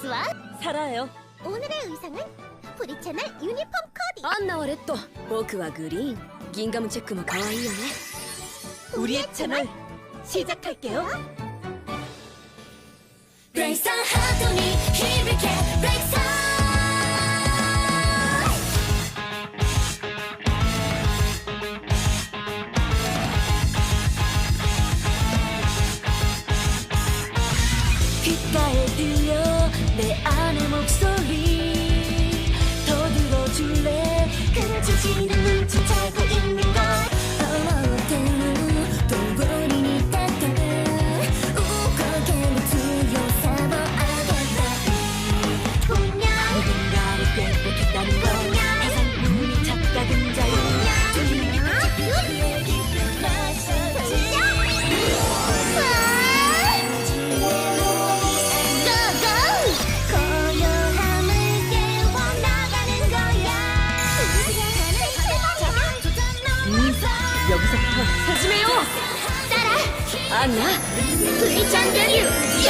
スは 살아요. 오늘의 의상은 프리 채널 유니폼 코디 アンナはレッド僕はグリーンギンガムチェックも可愛いよね 우리의 채널 시작할게요 브레이크 하더니 힘을 게 브레이크 귓가에 들려 내 안의 목소리 더 들어줄래? 끔찍이는 눈치채고 있는 呼び先を始めよう。サラアンナプリちゃんデビュー。